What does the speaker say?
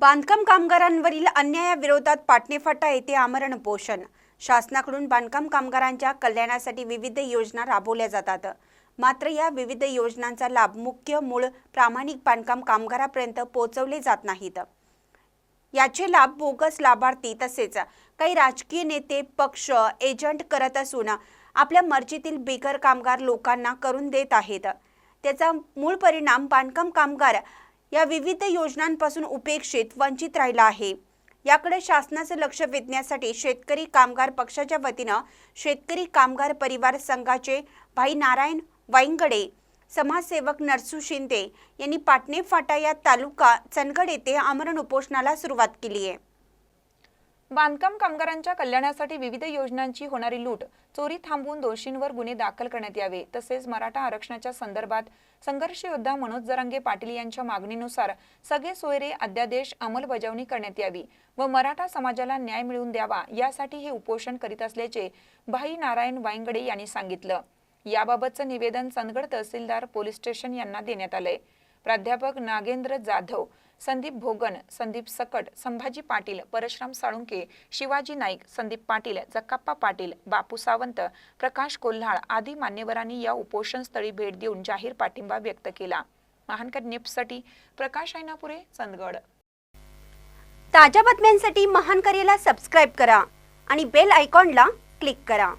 बांधकाम कामगारांवरील अन्यायाविरोधात पाटणेफाटा येथे आमरण उपोषण शासनाकडून बांधकाम कामगारांच्या कल्याणासाठी विविध योजना राबवल्या जातात. मात्र या विविध योजनांचा लाभ मुख्य मूळ प्रामाणिक बांधकाम कामगारापर्यंत पोहोचवले जात नाहीत. याचे लाभ बोगस लाभार्थी तसेच काही राजकीय नेते पक्ष एजंट करत असून आपल्या मर्जीतील बेघर कामगार लोकांना करून देत आहेत. त्याचा मूळ परिणाम बांधकाम कामगार या विविध योजनांपासून उपेक्षित वंचित राहिला आहे. याकडे शासनाचं लक्ष वेधण्यासाठी शेतकरी कामगार पक्षाच्या वतीनं शेतकरी कामगार परिवार संघाचे भाई नारायण वाईंगडे समाजसेवक नरसू शिंदे यांनी पाटणे फाटा या तालुका चंदगड येथे आमरण उपोषणाला सुरुवात केली आहे. बांधकाम कामगारांच्या कल्याणासाठी विविध योजनांची होणारी लूट चोरी थांबवून दोषींवर गुन्हे दाखल करण्यात यावे तसेच मराठा आरक्षणाच्या संदर्भात संघर्ष योद्धा मनोज जरांगे पाटील यांच्या मागणीनुसार सगळे सोयरे अध्यादेश अंमलबजावणी करण्यात यावी व मराठा समाजाला न्याय मिळवून द्यावा यासाठी हे उपोषण करीत असल्याचे भाई नारायण वाईंगडे यांनी सांगितलं. याबाबतचं निवेदन चंदगड तहसीलदार पोलीस स्टेशन यांना देण्यात आलंय. प्राध्यापक नागेंद्र जाधव संदीप भोगन संदीप सकट संभाजी पाटील परशुराम साळुंके शिवाजी नाईक संदीप पाटील जक्काप्पा पाटील बापू सावंत प्रकाश कोल्हाळ आदी मान्यवरांनी या उपोषणस्थळी भेट देऊन जाहीर पाठिंबा व्यक्त केला. महानकर न्यूजसाठी प्रकाश ऐनापुरे चंदगड. ताज्या बातम्यांसाठी महानकरेला सबस्क्राईब करा आणि बेल आयकॉनला क्लिक करा.